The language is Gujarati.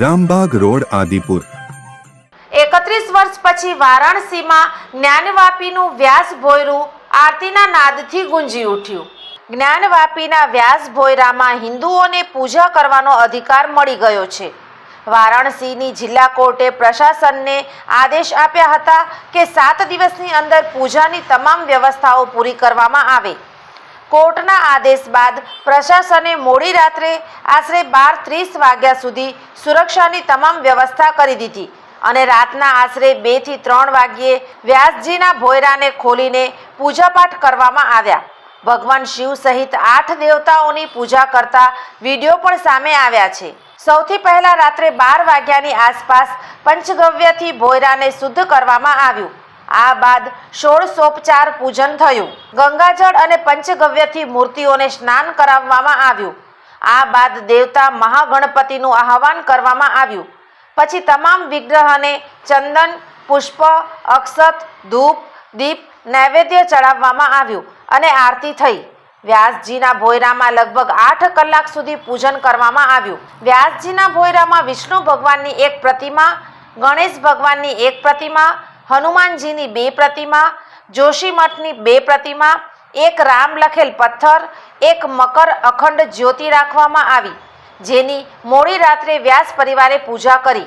Rambagh road, Adipur. એકત્રીસ વર્ષ પછી વારાણસીમાં જ્ઞાનવાપીનું વ્યાસ ભોયરું આરતીના નાદથી ગુંજી ઉઠ્યું. જ્ઞાનવાપીના વ્યાસ ભોયરામાં હિન્દુઓને પૂજા કરવાનો અધિકાર મળી ગયો છે. વારાણસીની જિલ્લા કોર્ટે પ્રશાસનને આદેશ આપ્યા હતા કે સાત દિવસની અંદર પૂજાની તમામ વ્યવસ્થાઓ પૂરી કરવામાં આવે. કોર્ટના આદેશ બાદ પ્રશાસને મોડી રાત્રે આશરે બાર ત્રીસ વાગ્યા સુધી સુરક્ષાની તમામ વ્યવસ્થા કરી દીધી અને રાતના આશરે બેથી ત્રણ વાગ્યે વ્યાસજીના ભોયરાને ખોલીને પૂજાપાઠ કરવામાં આવ્યા. ભગવાન શિવ સહિત આઠ દેવતાઓની પૂજા કરતા વીડિયો પણ સામે આવ્યા છે. સૌથી પહેલા રાત્રે બાર વાગ્યાની આસપાસ પંચગવ્યથી ભોયરાને શુદ્ધ કરવામાં આવ્યું. આ બાદ ષોડશોપચાર પૂજન થયું. ગંગાજળ અને પંચગવ્યથી મૂર્તિઓને સ્નાન કરાવવામાં આવ્યું. આ બાદ દેવતા મહાગણપતિનું આહવાન કરવામાં આવ્યું. પછી તમામ વિગ્રહને ચંદન, પુષ્પ, અક્ષત, ધૂપ, દીપ, નૈવેદ્ય ચડાવવામાં આવ્યું અને આરતી થઈ. વ્યાસજીના ભોયરામાં લગભગ આઠ કલાક સુધી પૂજન કરવામાં આવ્યું. વ્યાસજીના ભોયરામાં વિષ્ણુ ભગવાનની એક પ્રતિમા, ગણેશ ભગવાનની એક પ્રતિમા હનુમાનજીની બે પ્રતિમા જોશીમઠની બે પ્રતિમા, એક રામ લખેલ પથ્થર, એક મકર અખંડ જ્યોતિ રાખવામાં આવી, જેની મોડી રાત્રે વ્યાસ પરિવારે પૂજા કરી